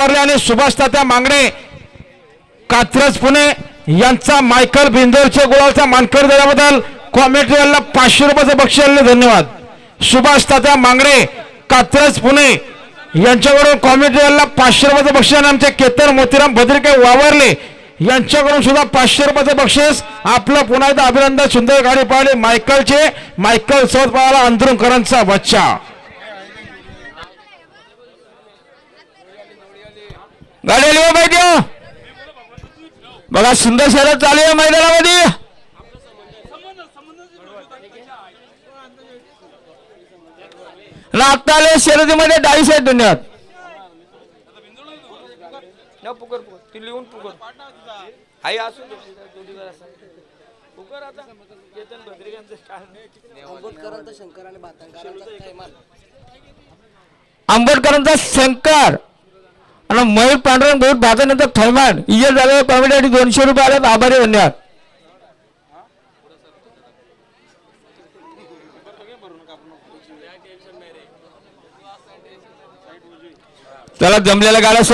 आणि सुभाष तात्या मांगणे कात्रज पुणे यांचा मायकल बिंदोरच्या गोळाचा मानकर दिल्याबद्दल कॉमेंट्रीला पाचशे रुपयाचं बक्षीस दिले धन्यवाद. सुभाष तात्या मांगणे कात्रज पुणे यांच्याकडून कॉमेंट्रीला पाचशे रुपयाचं बक्षीस आणि आमचे केतन मोतीराम भद्रिके वावरले. यांच्याकडून सुद्धा पाचशे रुपयाचं बक्षीस. आपलं पुन्हा एकदा अभिनंदन. सुंदर गाडी पाहिले मायकलचे. मायकल सोबत पाहायला अंधुरकरांचा बच्चा. गाडी आली हो पाहिजे बघा सुंदर शहरात चालू आहे मैदानामध्ये. शर्यतीमध्ये आहेत धन्यवाद न पुकर पुकर. ती लिहून पुकर. हाय असू दे. दोन्ही जरा असं. पुकर आता. केतन भद्रिकांचं काय आंबोटकरांचा शंकर आणि बातंकरांचा थैमान आंबेडकरांचा शंकर. आणि मयूर पांडुरंग बहुत भाजनंतर थैमान इजर झालेल्या कॉमेडीसाठी दोनशे रुपये आले आभारी धन्यवाद त्याला जमलेल्या गाड्या